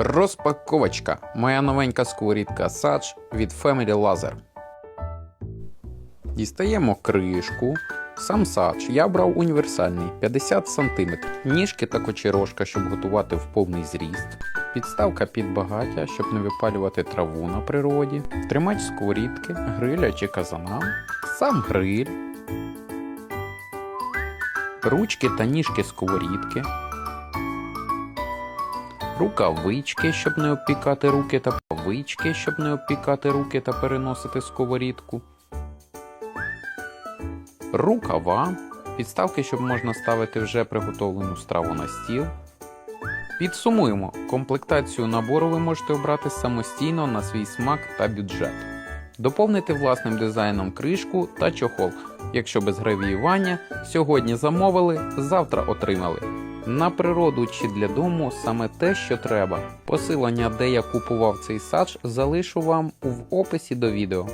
Розпаковочка. Моя новенька сковорідка Sage від Family Laser. Дістаємо кришку. Сам Sage я брав універсальний 50 см. Ніжки та кочерожка, щоб готувати в повний зріст. Підставка під багаття, щоб не випалювати траву на природі. Тримач сковорідки, гриля чи казана. Сам гриль. Ручки та ніжки сковорідки. Рукавички, щоб не обпікати руки та павички, щоб не обпікати руки та переносити сковорідку. Рукава, підставки, щоб можна ставити вже приготовлену страву на стіл. Підсумуємо, комплектацію набору ви можете обрати самостійно на свій смак та бюджет. Доповнити власним дизайном кришку та чохол. Якщо без гравіювання, сьогодні замовили, завтра отримали. На природу чи для дому саме те, що треба. Посилання, де я купував цей садж, залишу вам в описі до відео.